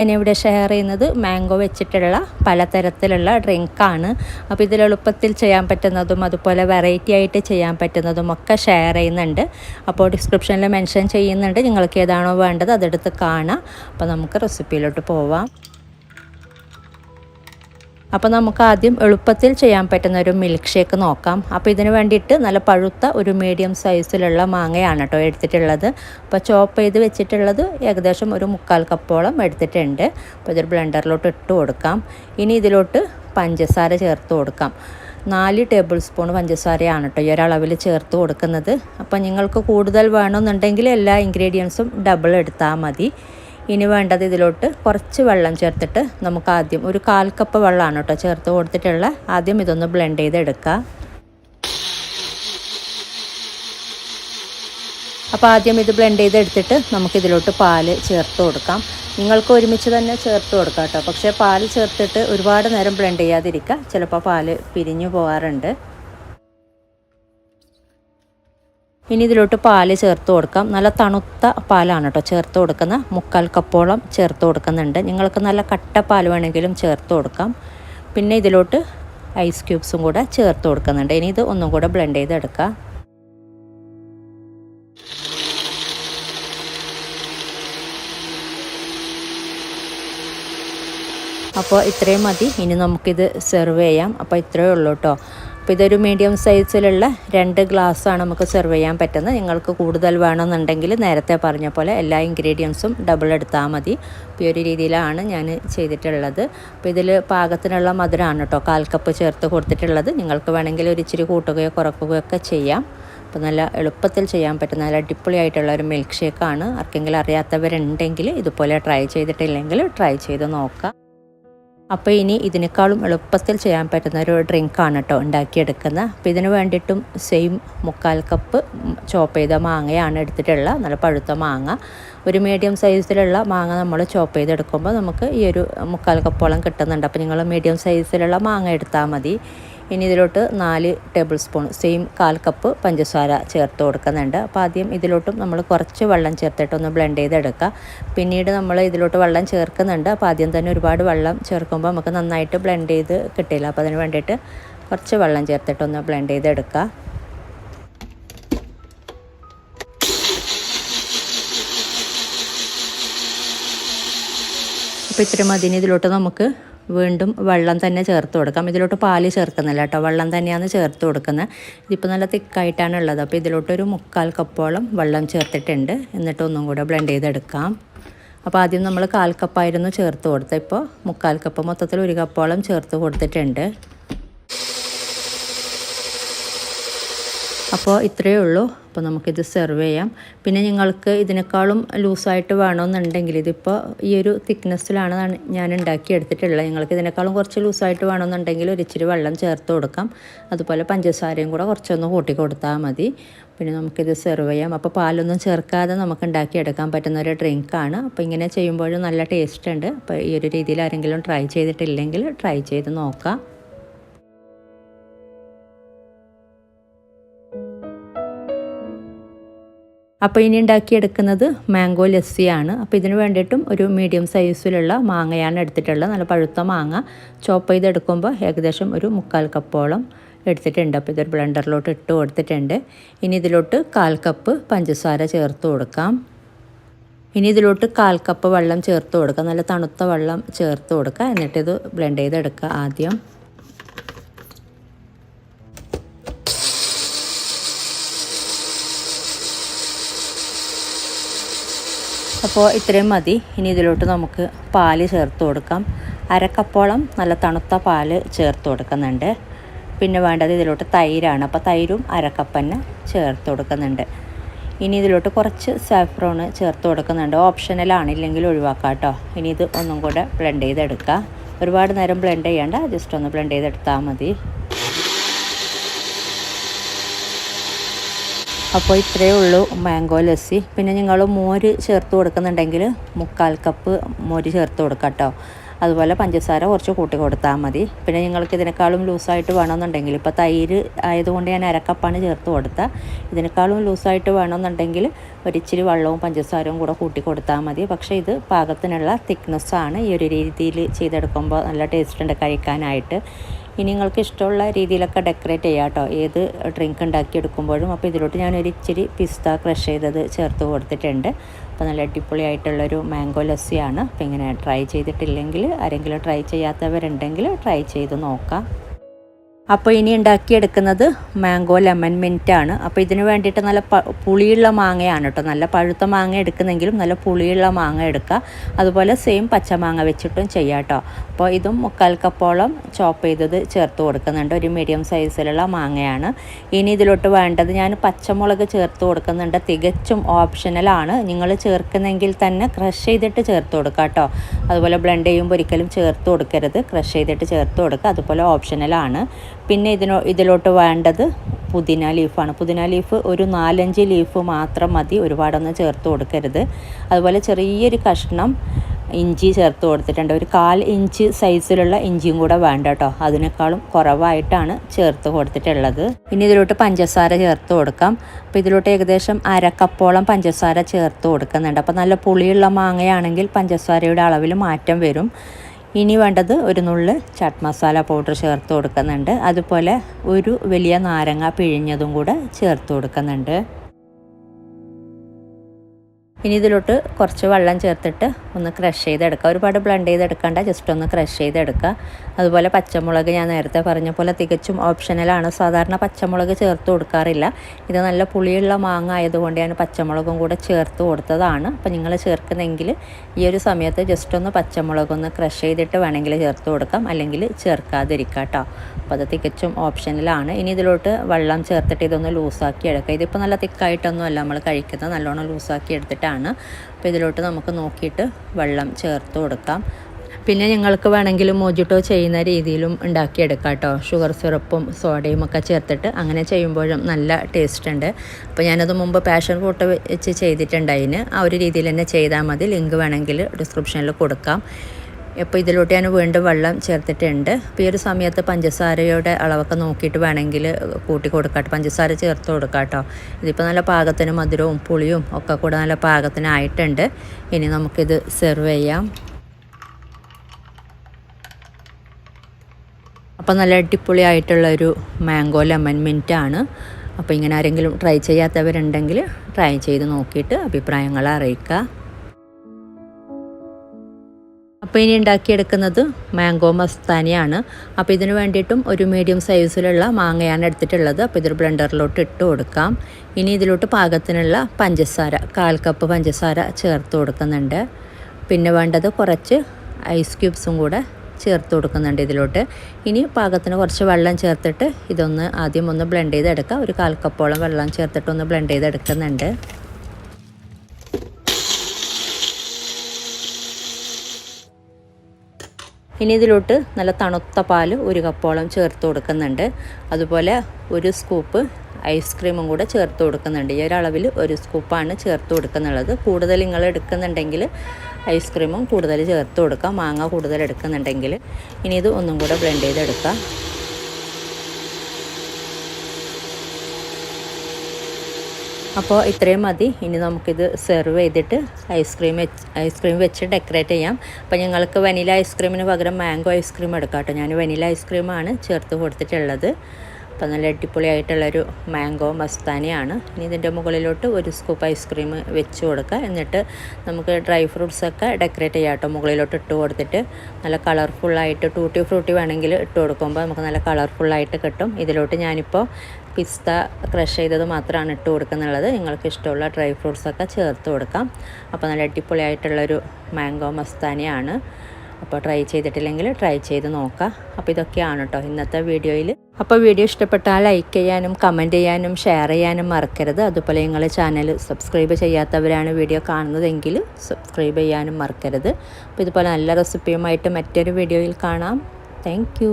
ഞാനിവിടെ ഷെയർ ചെയ്യുന്നത് മാംഗോ വെച്ചിട്ടുള്ള പലതരത്തിലുള്ള ഡ്രിങ്കാണ് അപ്പോൾ ഇതിൽ എളുപ്പത്തിൽ ചെയ്യാൻ പറ്റുന്നതും അതുപോലെ വെറൈറ്റി ആയിട്ട് ചെയ്യാൻ പറ്റുന്നതും ഒക്കെ ഷെയർ ചെയ്യുന്നുണ്ട്. അപ്പോൾ ഡിസ്ക്രിപ്ഷനിൽ മെൻഷൻ ചെയ്യുന്നുണ്ട്. നിങ്ങൾക്ക് ഏതാണോ വേണ്ടത് അതെടുത്ത് കാണാം. അപ്പോൾ നമുക്ക് റെസിപ്പിയിലോട്ട് പോവാം. അപ്പോൾ നമുക്ക് ആദ്യം എളുപ്പത്തിൽ ചെയ്യാൻ പറ്റുന്ന ഒരു മിൽക്ക് ഷേക്ക് നോക്കാം. അപ്പോൾ ഇതിന് വേണ്ടിയിട്ട് നല്ല പഴുത്ത ഒരു മീഡിയം സൈസിലുള്ള മാങ്ങയാണ് കേട്ടോ എടുത്തിട്ടുള്ളത്. അപ്പോൾ ചോപ്പ് ചെയ്ത് വെച്ചിട്ടുള്ളത് ഏകദേശം ഒരു മുക്കാൽ കപ്പോളം എടുത്തിട്ടുണ്ട്. അപ്പോൾ ഇതൊരു ബ്ലെൻഡറിലോട്ട് ഇട്ട് കൊടുക്കാം. ഇനി ഇതിലോട്ട് പഞ്ചസാര ചേർത്ത് കൊടുക്കാം. നാല് ടേബിൾ സ്പൂൺ പഞ്ചസാരയാണ് കേട്ടോ ഈ ഒരളവിൽ ചേർത്ത് കൊടുക്കുന്നത്. അപ്പോൾ നിങ്ങൾക്ക് കൂടുതൽ വേണമെന്നുണ്ടെങ്കിൽ എല്ലാ ഇൻഗ്രീഡിയൻസും ഡബിൾ എടുത്താൽ മതി. ഇനി വേണ്ടത് ഇതിലോട്ട് കുറച്ച് വെള്ളം ചേർത്തിട്ട് നമുക്ക് ആദ്യം ഒരു കാൽ കപ്പ് വെള്ളമാണ് കേട്ടോ ചേർത്ത് കൊടുത്തിട്ടുള്ള. ആദ്യം ഇതൊന്ന് ബ്ലെൻഡ് ചെയ്തെടുക്കുക. അപ്പോൾ ആദ്യം ഇത് ബ്ലെൻഡ് ചെയ്തെടുത്തിട്ട് നമുക്കിതിലോട്ട് പാൽ ചേർത്ത് കൊടുക്കാം. നിങ്ങൾക്ക് ഒരുമിച്ച് തന്നെ ചേർത്ത് കൊടുക്കാം കേട്ടോ. പക്ഷേ പാൽ ചേർത്തിട്ട് ഒരുപാട് നേരം ബ്ലെൻഡ് ചെയ്യാതിരിക്കുക. ചിലപ്പോൾ പാൽ പിരിഞ്ഞു പോകാറുണ്ട് ഇനി ഇതിലോട്ട് പാൽ ചേർത്ത് കൊടുക്കാം. നല്ല തണുത്ത പാലാണ് കേട്ടോ ചേർത്ത് കൊടുക്കുന്ന മുക്കാൽ കപ്പോളം ചേർത്ത് കൊടുക്കുന്നുണ്ട്. നിങ്ങൾക്ക് നല്ല കട്ട പാൽ വേണമെങ്കിലും ചേർത്ത് കൊടുക്കാം. പിന്നെ ഇതിലോട്ട് ഐസ് ക്യൂബ്സും കൂടെ ചേർത്ത് കൊടുക്കുന്നുണ്ട്. ഇനി ഇത് ഒന്നും കൂടെ ബ്ലെൻഡ് ചെയ്തെടുക്കാം. അപ്പോൾ ഇത്രയും മതി. ഇനി നമുക്കിത് സെർവ് ചെയ്യാം. അപ്പോൾ ഇത്രയേ ഉള്ളൂ കേട്ടോ. അപ്പോൾ ഇതൊരു മീഡിയം സൈസിലുള്ള രണ്ട് ഗ്ലാസ്സാണ് നമുക്ക് സെർവ് ചെയ്യാൻ പറ്റുന്നത്. നിങ്ങൾക്ക് കൂടുതൽ വേണമെന്നുണ്ടെങ്കിൽ നേരത്തെ പറഞ്ഞ പോലെ എല്ലാ ഇൻഗ്രീഡിയൻസും ഡബിൾ എടുത്താൽ മതി. ഈ ഒരു രീതിയിലാണ് ഞാൻ ചെയ്തിട്ടുള്ളത്. അപ്പോൾ ഇതിൽ പാകത്തിനുള്ള മധുരമാണ് കേട്ടോ കാൽ കപ്പ് ചേർത്ത് കൊടുത്തിട്ടുള്ളത്. നിങ്ങൾക്ക് വേണമെങ്കിൽ ഒരു ഇച്ചിരി കൂട്ടുകയോ കുറക്കുകയോ ഒക്കെ ചെയ്യാം. അപ്പോൾ നല്ല എളുപ്പത്തിൽ ചെയ്യാൻ പറ്റുന്ന നല്ല അടിപൊളിയായിട്ടുള്ള ഒരു മിൽക്ക് ഷേക്കാണ് ആർക്കെങ്കിലും അറിയാത്തവരുണ്ടെങ്കിൽ ഇതുപോലെ ട്രൈ ചെയ്തിട്ടില്ലെങ്കിൽ ട്രൈ ചെയ്ത് നോക്കാം. അപ്പോൾ ഇനി ഇതിനേക്കാളും എളുപ്പത്തിൽ ചെയ്യാൻ പറ്റുന്ന ഒരു ഡ്രിങ്കാണ് കേട്ടോ ഉണ്ടാക്കിയെടുക്കുന്നത്. അപ്പോൾ ഇതിന് വേണ്ടിയിട്ടും സെയിം മുക്കാൽ കപ്പ് ചോപ്പ് ചെയ്ത മാങ്ങയാണ് എടുത്തിട്ടുള്ള നല്ല പഴുത്ത മാങ്ങ. ഒരു മീഡിയം സൈസിലുള്ള മാങ്ങ നമ്മൾ ചോപ്പ് ചെയ്തെടുക്കുമ്പോൾ നമുക്ക് ഈ ഒരു മുക്കാൽ കപ്പോളം കിട്ടുന്നുണ്ട്. അപ്പോൾ നിങ്ങൾ മീഡിയം സൈസിലുള്ള മാങ്ങ എടുത്താൽ മതി. ഇനി ഇതിലോട്ട് നാല് ടേബിൾ സ്പൂൺ സെയിം കാൽ കപ്പ് പഞ്ചസാര ചേർത്ത് കൊടുക്കുന്നുണ്ട്. അപ്പോൾ ആദ്യം ഇതിലോട്ടും നമ്മൾ കുറച്ച് വെള്ളം ചേർത്തിട്ട് ഒന്ന് ബ്ലെൻഡ് ചെയ്തെടുക്കുക. പിന്നീട് നമ്മൾ ഇതിലോട്ട് വെള്ളം ചേർക്കുന്നുണ്ട്. അപ്പോൾ ആദ്യം തന്നെ ഒരുപാട് വെള്ളം ചേർക്കുമ്പോൾ നമുക്ക് നന്നായിട്ട് ബ്ലെൻഡ് ചെയ്ത് കിട്ടില്ല. അപ്പോൾ അതിന് വേണ്ടിയിട്ട് കുറച്ച് വെള്ളം ചേർത്തിട്ടൊന്ന് ബ്ലെൻഡ് ചെയ്തെടുക്കുക. അപ്പോൾ ഇത്തിരി മതിന് ഇതിലോട്ട് നമുക്ക് വീണ്ടും വെള്ളം തന്നെ ചേർത്ത് കൊടുക്കാം. ഇതിലോട്ട് പാൽ ചേർക്കുന്നില്ല കേട്ടോ. വെള്ളം തന്നെയാണ് ചേർത്ത് കൊടുക്കുന്നത്. ഇതിപ്പോൾ നല്ല തിക്കായിട്ടാണ് ഉള്ളത്. അപ്പോൾ ഇതിലോട്ടൊരു മുക്കാൽ കപ്പോളം വെള്ളം ചേർത്തിട്ടുണ്ട്. എന്നിട്ട് ഒന്നും കൂടെ ബ്ലെൻഡ് ചെയ്തെടുക്കാം. അപ്പോൾ ആദ്യം നമ്മൾ കാൽ കപ്പായിരുന്നു ചേർത്ത് കൊടുത്തത്. ഇപ്പോൾ മുക്കാൽ കപ്പ് മൊത്തത്തിൽ ഒരു കപ്പോളം ചേർത്ത് കൊടുത്തിട്ടുണ്ട്. അപ്പോൾ ഇത്രയേ ഉള്ളൂ. അപ്പോൾ നമുക്കിത് സെർവ് ചെയ്യാം. പിന്നെ നിങ്ങൾക്ക് ഇതിനേക്കാളും ലൂസായിട്ട് വേണമെന്നുണ്ടെങ്കിൽ ഇതിപ്പോൾ ഈ ഒരു തിക്നെസ്സിലാണ് ഞാൻ ഉണ്ടാക്കി എടുത്തിട്ടുള്ളത്. നിങ്ങൾക്ക് ഇതിനേക്കാളും കുറച്ച് ലൂസായിട്ട് വേണമെന്നുണ്ടെങ്കിൽ ഒരു ഇച്ചിരി വെള്ളം ചേർത്ത് കൊടുക്കാം. അതുപോലെ പഞ്ചസാരയും കൂടെ കുറച്ചൊന്ന് കൂട്ടി കൊടുത്താൽ മതി. പിന്നെ നമുക്കിത് സെർവ് ചെയ്യാം. അപ്പോൾ പാലൊന്നും ചേർക്കാതെ നമുക്ക് ഉണ്ടാക്കിയെടുക്കാൻ പറ്റുന്ന ഒരു ഡ്രിങ്കാണ് അപ്പോൾ ഇങ്ങനെ ചെയ്യുമ്പോഴും നല്ല ടേസ്റ്റ് ഉണ്ട്. അപ്പോൾ ഈ ഒരു രീതിയിൽ ആരെങ്കിലും ട്രൈ ചെയ്തിട്ടില്ലെങ്കിൽ ട്രൈ ചെയ്ത് നോക്കാം. അപ്പോൾ ഇനി ഉണ്ടാക്കിയെടുക്കുന്നത് മാംഗോ ലസ്സിയാണ് അപ്പോൾ ഇതിന് വേണ്ടിയിട്ടും ഒരു മീഡിയം സൈസിലുള്ള മാങ്ങയാണ് എടുത്തിട്ടുള്ളത്. നല്ല പഴുത്ത മാങ്ങ. ചോപ്പ് ചെയ്തെടുക്കുമ്പോൾ ഏകദേശം ഒരു മുക്കാൽ കപ്പോളം എടുത്തിട്ടുണ്ട്. അപ്പോൾ ഇതൊരു ബ്ലെൻഡറിലോട്ട് ഇട്ട് കൊടുത്തിട്ടുണ്ട്. ഇനി ഇതിലോട്ട് കാൽ കപ്പ് പഞ്ചസാര ചേർത്ത് കൊടുക്കാം. ഇനി ഇതിലോട്ട് കാൽ കപ്പ് വെള്ളം ചേർത്ത് കൊടുക്കുക നല്ല തണുത്ത വെള്ളം ചേർത്ത് കൊടുക്കുക. എന്നിട്ടിത് ബ്ലെൻഡ് ചെയ്തെടുക്കുക ആദ്യം. അപ്പോൾ ഇത്രയും മതി. ഇനി ഇതിലോട്ട് നമുക്ക് പാൽ ചേർത്ത് കൊടുക്കാം. അരക്കപ്പോളം നല്ല തണുത്ത പാൽ ചേർത്ത് കൊടുക്കുന്നുണ്ട്. പിന്നെ വേണ്ടത് ഇതിലോട്ട് തൈരാണ്. അപ്പോൾ തൈരും അരക്കപ്പന്നെ ചേർത്ത് കൊടുക്കുന്നുണ്ട്. ഇനി ഇതിലോട്ട് കുറച്ച് സാഫ്രോണ് ചേർത്ത് കൊടുക്കുന്നുണ്ട്. ഓപ്ഷനലാണ് ഇല്ലെങ്കിൽ ഒഴിവാക്കാം കേട്ടോ. ഇനി ഇത് ഒന്നും കൂടെ ബ്ലെൻഡ് ചെയ്തെടുക്കുക ഒരുപാട് നേരം ബ്ലെൻഡ് ചെയ്യേണ്ട. ജസ്റ്റ് ഒന്ന് ബ്ലെൻഡ് ചെയ്തെടുത്താൽ മതി. അപ്പോൾ ഇത്രയേ ഉള്ളൂ മാംഗോ ലസ്സി. പിന്നെ നിങ്ങൾ മോര് ചേർത്ത് കൊടുക്കുന്നുണ്ടെങ്കിൽ മുക്കാൽ കപ്പ് മോര് ചേർത്ത് കൊടുക്കാം കേട്ടോ. അതുപോലെ പഞ്ചസാര കുറച്ച് കൂട്ടി കൊടുത്താൽ മതി. പിന്നെ നിങ്ങൾക്ക് ഇതിനേക്കാളും ലൂസായിട്ട് വേണമെന്നുണ്ടെങ്കിൽ ഇപ്പോൾ തൈര് ആയതുകൊണ്ട് ഞാൻ അരക്കപ്പാണ് ചേർത്ത് കൊടുത്ത ഇതിനേക്കാളും ലൂസായിട്ട് വേണമെന്നുണ്ടെങ്കിൽ ഒരിച്ചിരി വെള്ളവും പഞ്ചസാരവും കൂടെ കൂട്ടി കൊടുത്താൽ മതി. പക്ഷേ ഇത് പാകത്തിനുള്ള തിക്നെസ്സാണ് ഈ ഒരു രീതിയിൽ ചെയ്തെടുക്കുമ്പോൾ നല്ല ടേസ്റ്റ് ഉണ്ട് കഴിക്കാനായിട്ട്. ഇനി നിങ്ങൾക്ക് ഇഷ്ടമുള്ള രീതിയിലൊക്കെ ഡെക്കറേറ്റ് ചെയ്യാം കേട്ടോ. ഏത് ഡ്രിങ്ക് ഉണ്ടാക്കി എടുക്കുമ്പോഴും. അപ്പോൾ ഇതിലോട്ട് ഞാനൊരു ഇച്ചിരി പിസ്ത ക്രഷ് ചെയ്തത് ചേർത്ത് കൊടുത്തിട്ടുണ്ട്. അപ്പോൾ നല്ല അടിപൊളിയായിട്ടുള്ളൊരു മാംഗോ ലസ്സിയാണ് അപ്പോൾ ഇങ്ങനെ ട്രൈ ചെയ്തിട്ടില്ലെങ്കിൽ ആരെങ്കിലും ട്രൈ ചെയ്യാത്തവരുണ്ടെങ്കിൽ ട്രൈ ചെയ്ത് നോക്കാം. അപ്പോൾ ഇനി ഉണ്ടാക്കിയെടുക്കുന്നത് മാംഗോ ലെമൺ മിന്റ് ആണ് അപ്പോൾ ഇതിന് വേണ്ടിയിട്ട് നല്ല പുളിയുള്ള മാങ്ങയാണ് കേട്ടോ. നല്ല പഴുത്ത മാങ്ങ എടുക്കുന്നെങ്കിലും നല്ല പുളിയുള്ള മാങ്ങ എടുക്കുക. അതുപോലെ സെയിം പച്ചമാങ്ങ വെച്ചിട്ടും ചെയ്യാം കേട്ടോ. അപ്പോൾ ഇതും മുക്കാൽ കപ്പോളം ചോപ്പ് ചെയ്തത് ചേർത്ത് കൊടുക്കുന്നുണ്ട്. ഒരു മീഡിയം സൈസിലുള്ള മാങ്ങയാണ്. ഇനി ഇതിലോട്ട് വേണ്ടത് ഞാൻ പച്ചമുളക് ചേർത്ത് കൊടുക്കുന്നുണ്ട്. തികച്ചും ഓപ്ഷനലാണ് നിങ്ങൾ ചേർക്കുന്നെങ്കിൽ തന്നെ ക്രഷ് ചെയ്തിട്ട് ചേർത്ത് കൊടുക്കുക കേട്ടോ. അതുപോലെ ബ്ലെൻഡ് ചെയ്യുമ്പോൾ ഒരിക്കലും ചേർത്ത് കൊടുക്കരുത്. ക്രഷ് ചെയ്തിട്ട് ചേർത്ത് കൊടുക്കുക. അതുപോലെ ഓപ്ഷണലാണ് പിന്നെ ഇതിനോ ഇതിലോട്ട് വേണ്ടത് പുതിന ലീഫാണ്. പുതിന ലീഫ് ഒരു നാലഞ്ച് ലീഫ് മാത്രം മതി. ഒരുപാടൊന്നും ചേർത്ത് കൊടുക്കരുത്. അതുപോലെ ചെറിയൊരു കഷ്ണം ഇഞ്ചി ചേർത്ത് കൊടുത്തിട്ടുണ്ട്. ഒരു കാൽ ഇഞ്ച് സൈസിലുള്ള ഇഞ്ചിയും കൂടെ വേണ്ട കേട്ടോ. അതിനേക്കാളും കുറവായിട്ടാണ് ചേർത്ത് കൊടുത്തിട്ടുള്ളത്. ഇനി ഇതിലോട്ട് പഞ്ചസാര ചേർത്ത് കൊടുക്കാം. അപ്പോൾ ഇതിലോട്ട് ഏകദേശം അരക്കപ്പോളം പഞ്ചസാര ചേർത്ത് കൊടുക്കുന്നുണ്ട്. അപ്പോൾ നല്ല പുളിയുള്ള മാങ്ങയാണെങ്കിൽ പഞ്ചസാരയുടെ അളവിൽ മാറ്റം വരും. ഇനി വേണ്ടത് ഒരു നുള്ള് ചാട്ട് മസാല പൗഡർ ചേർത്ത് കൊടുക്കുന്നുണ്ട്. അതുപോലെ ഒരു വലിയ നാരങ്ങ പിഴിഞ്ഞതും കൂടെ ചേർത്ത് കൊടുക്കുന്നുണ്ട്. ഇനി ഇതിലോട്ട് കുറച്ച് വെള്ളം ചേർത്തിട്ട് ഒന്ന് ക്രഷ് ചെയ്തെടുക്കുക ഒരുപാട് ബ്ലണ്ട് ചെയ്തെടുക്കേണ്ട ജസ്റ്റ് ഒന്ന് ക്രഷ് ചെയ്തെടുക്കുക അതുപോലെ പച്ചമുളക് ഞാൻ നേരത്തെ പറഞ്ഞ പോലെ തികച്ചും ഓപ്ഷനലാണ് സാധാരണ പച്ചമുളക് ചേർത്ത് കൊടുക്കാറില്ല. ഇത് നല്ല പുളിയുള്ള മാങ്ങ ആയതുകൊണ്ട് ഞാൻ പച്ചമുളകും കൂടെ ചേർത്ത് കൊടുത്തതാണ്. അപ്പോൾ നിങ്ങൾ ചേർക്കുന്നെങ്കിൽ ഈ ഒരു സമയത്ത് ജസ്റ്റ് ഒന്ന് പച്ചമുളക് ഒന്ന് ക്രഷ് ചെയ്തിട്ട് വേണമെങ്കിൽ ചേർത്ത് കൊടുക്കാം. അല്ലെങ്കിൽ ചേർക്കാതിരിക്കാം കേട്ടോ. അപ്പോൾ അത് തികച്ചും ഓപ്ഷനിലാണ് ഇനി ഇതിലോട്ട് വെള്ളം ചേർത്തിട്ട് ഇതൊന്ന് ലൂസാക്കി എടുക്കുക ഇതിപ്പോൾ നല്ല തിക്കായിട്ടൊന്നും അല്ല നമ്മൾ കഴിക്കുന്നത്. നല്ലോണം ലൂസാക്കി എടുത്തിട്ട് ആണ് അപ്പോൾ ഇതിലോട്ട് നമുക്ക് നോക്കിയിട്ട് വെള്ളം ചേർത്ത് കൊടുക്കാം. പിന്നെ ഞങ്ങൾക്ക് വേണമെങ്കിൽ മോജിട്ടോ ചെയ്യുന്ന രീതിയിലും ഉണ്ടാക്കിയെടുക്കാം കേട്ടോ. ഷുഗർ സിറപ്പും സോഡയും ഒക്കെ ചേർത്തിട്ട് അങ്ങനെ ചെയ്യുമ്പോഴും നല്ല ടേസ്റ്റ് ഉണ്ട്. അപ്പോൾ ഞാനത് മുമ്പ് പാഷൻ ഫ്രൂട്ട് വെച്ച് ചെയ്തിട്ടുണ്ടായിന്. ആ ഒരു രീതിയിൽ തന്നെ ചെയ്താൽ മതി. ലിങ്ക് വേണമെങ്കിൽ ഡിസ്ക്രിപ്ഷനിൽ കൊടുക്കാം. ഇപ്പോൾ ഇതിലോട്ട് ഞാൻ വീണ്ടും വെള്ളം ചേർത്തിട്ടുണ്ട്. അപ്പോൾ ഈ ഒരു സമയത്ത് പഞ്ചസാരയുടെ അളവൊക്കെ നോക്കിയിട്ട് വേണമെങ്കിൽ കൂട്ടി കൊടുക്കാട്ടോ പഞ്ചസാര ചേർത്ത് കൊടുക്കാട്ടോ ഇതിപ്പോൾ നല്ല പാകത്തിന് മധുരവും പുളിയും ഒക്കെ കൂടെ നല്ല പാകത്തിനായിട്ടുണ്ട് ഇനി നമുക്കിത് സെർവ് ചെയ്യാം. അപ്പോൾ നല്ല അടിപൊളിയായിട്ടുള്ളൊരു മാംഗോ ലെമൺ മിന്റ് ആണ് അപ്പോൾ ഇങ്ങനെ ആരെങ്കിലും ട്രൈ ചെയ്യാത്തവരുണ്ടെങ്കിൽ ട്രൈ ചെയ്ത് നോക്കിയിട്ട് അഭിപ്രായങ്ങൾ അറിയിക്കുക. അപ്പോൾ ഇനി ഉണ്ടാക്കിയെടുക്കുന്നത് മാംഗോ മസ്താനിയാണ്. അപ്പോൾ ഇതിന് വേണ്ടിയിട്ടും ഒരു മീഡിയം സൈസിലുള്ള മാങ്ങയാണ് എടുത്തിട്ടുള്ളത്. അപ്പോൾ ഇതൊരു ബ്ലെൻഡറിലോട്ട് ഇട്ട് കൊടുക്കാം. ഇനി ഇതിലോട്ട് പാകത്തിനുള്ള പഞ്ചസാര കാൽ കപ്പ് പഞ്ചസാര ചേർത്ത് കൊടുക്കുന്നുണ്ട്. പിന്നെ വേണ്ടത് കുറച്ച് ഐസ് ക്യൂബ്സും കൂടെ ചേർത്ത് കൊടുക്കുന്നുണ്ട് ഇതിലോട്ട്. ഇനി പാകത്തിന് കുറച്ച് വെള്ളം ചേർത്തിട്ട് ഇതൊന്ന് ആദ്യം ഒന്ന് ബ്ലെൻഡ് ചെയ്തെടുക്കാം. ഒരു കാൽ കപ്പോളം വെള്ളം ചേർത്തിട്ട് ഒന്ന് ബ്ലെൻഡ് ചെയ്തെടുക്കുന്നുണ്ട്. ഇനി ഇതിലോട്ട് നല്ല തണുത്ത പാൽ ഒരു കപ്പോളം ചേർത്ത് കൊടുക്കുന്നുണ്ട്. അതുപോലെ ഒരു സ്കൂപ്പ് ഐസ്ക്രീമും കൂടെ ചേർത്ത് കൊടുക്കുന്നുണ്ട്. ഈ ഒരളവിൽ ഒരു സ്കൂപ്പാണ് ചേർത്ത് കൊടുക്കുന്നുള്ളത്. കൂടുതൽ നിങ്ങൾ എടുക്കുന്നുണ്ടെങ്കിൽ ഐസ്ക്രീമും കൂടുതൽ ചേർത്ത് കൊടുക്കാം. മാങ്ങ കൂടുതൽ എടുക്കുന്നുണ്ടെങ്കിൽ ഇനി ഇത് ഒന്നും കൂടെ ബ്ലെൻഡ് ചെയ്തെടുക്കാം. അപ്പോൾ ഇത്രയും മതി. ഇനി നമുക്കിത് സെർവ് ചെയ്തിട്ട് ഐസ്ക്രീം ഐസ്ക്രീം വെച്ച് ഡെക്കറേറ്റ് ചെയ്യാം. അപ്പോൾ ഞങ്ങൾക്ക് വനില ഐസ്ക്രീമിന് പകരം മാംഗോ ഐസ്ക്രീം എടുക്കാം കേട്ടോ. ഞാൻ വനില ഐസ്ക്രീമാണ് ചേർത്ത് കൊടുത്തിട്ടുള്ളത്. അപ്പോൾ നല്ല അടിപൊളിയായിട്ടുള്ളൊരു മാംഗോ മസ്താനയാണ്. ഇനി ഇതിന്റെ മുകളിലോട്ട് ഒരു സ്കൂപ്പ് ഐസ്ക്രീം വെച്ച് കൊടുക്കുക. എന്നിട്ട് നമുക്ക് ഡ്രൈ ഫ്രൂട്ട്സൊക്കെ ഡെക്കറേറ്റ് ചെയ്യാം കേട്ടോ. മുകളിലോട്ട് ഇട്ട് കൊടുത്തിട്ട് നല്ല കളർഫുള്ളായിട്ട് ടൂട്ടി ഫ്രൂട്ടി വേണമെങ്കിൽ ഇട്ട് കൊടുക്കുമ്പോൾ നമുക്ക് നല്ല കളർഫുള്ളായിട്ട് കിട്ടും. ഇതിലോട്ട് ഞാനിപ്പോൾ പിസ്ത ക്രഷ് ചെയ്തത് മാത്രമാണ് ഇട്ട് കൊടുക്കുന്നുള്ളത്. നിങ്ങൾക്ക് ഇഷ്ടമുള്ള ഡ്രൈ ഫ്രൂട്ട്സൊക്കെ ചേർത്ത് കൊടുക്കാം. അപ്പോൾ നല്ല അടിപൊളിയായിട്ടുള്ളൊരു മാംഗോ മസ്താനയാണ്. അപ്പോൾ ട്രൈ ചെയ്തിട്ടില്ലെങ്കിൽ ട്രൈ ചെയ്ത് നോക്കാം അപ്പോൾ ഇതൊക്കെയാണ് കേട്ടോ ഇന്നത്തെ വീഡിയോയിൽ. അപ്പോൾ വീഡിയോ ഇഷ്ടപ്പെട്ടാൽ ലൈക്ക് ചെയ്യാനും കമന്റ് ചെയ്യാനും ഷെയർ ചെയ്യാനും മറക്കരുത്. അതുപോലെ നിങ്ങൾ ചാനൽ സബ്സ്ക്രൈബ് ചെയ്യാത്തവരാണ് വീഡിയോ കാണുന്നതെങ്കിൽ സബ്സ്ക്രൈബ് ചെയ്യാനും മറക്കരുത്. അപ്പോൾ ഇതുപോലെ നല്ല റെസിപ്പിയുമായിട്ട് മറ്റൊരു വീഡിയോയിൽ കാണാം. താങ്ക്